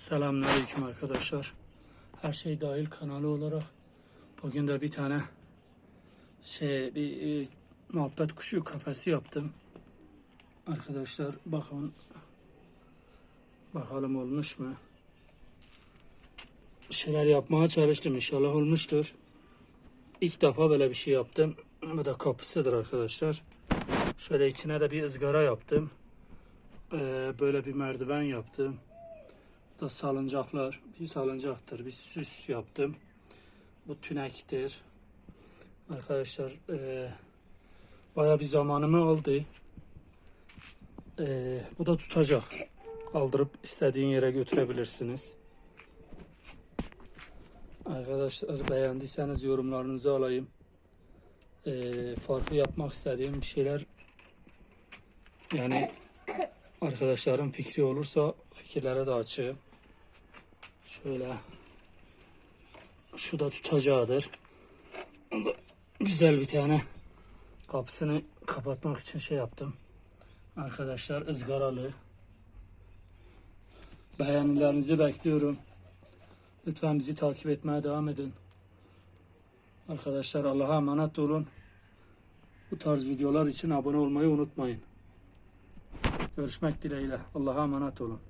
Selamünaleyküm arkadaşlar. Her şey dahil kanalı olarak bugün de bir tane şey bir e, muhabbet kuşu kafesi yaptım. Arkadaşlar bakın bakalım olmuş mu? Bir şeyler yapmaya çalıştım inşallah olmuştur. İlk defa böyle bir şey yaptım. Bu da kapısıdır arkadaşlar. Şöyle içine de bir ızgara yaptım. Ee, böyle bir merdiven yaptım da salıncaklar. Bir salıncaktır. Bir süs yaptım. Bu tünektir. Arkadaşlar eee baya bir zamanımı aldı. Eee, bu da tutacak. Kaldırıp istediğin yere götürebilirsiniz. Arkadaşlar beğendiyseniz yorumlarınızı alayım. Eee, farklı yapmak istediğim bir şeyler yani arkadaşların fikri olursa fikirlere de açığım. Şöyle şu da tutacağıdır. Güzel bir tane kapısını kapatmak için şey yaptım. Arkadaşlar ızgaralı. Beğenilerinizi bekliyorum. Lütfen bizi takip etmeye devam edin. Arkadaşlar Allah'a emanet olun. Bu tarz videolar için abone olmayı unutmayın. Görüşmek dileğiyle. Allah'a emanet olun.